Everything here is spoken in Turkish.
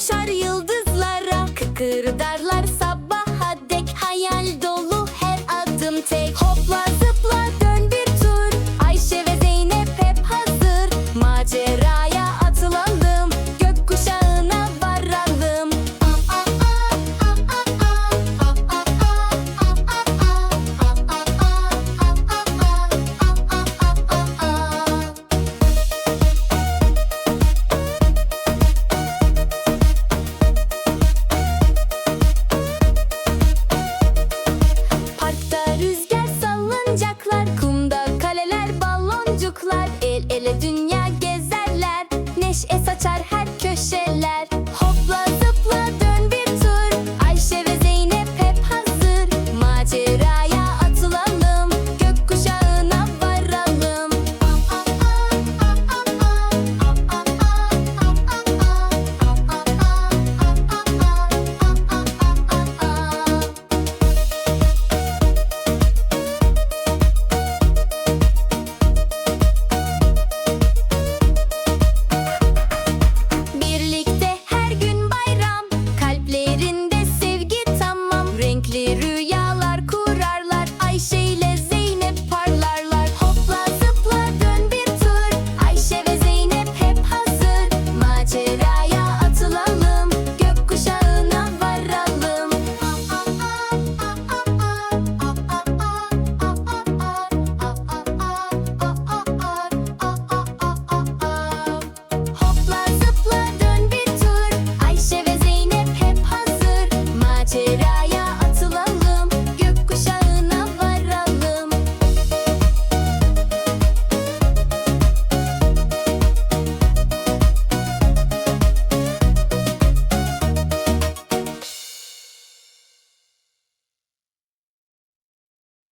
Uçar yıldızlara kıkırdarlar.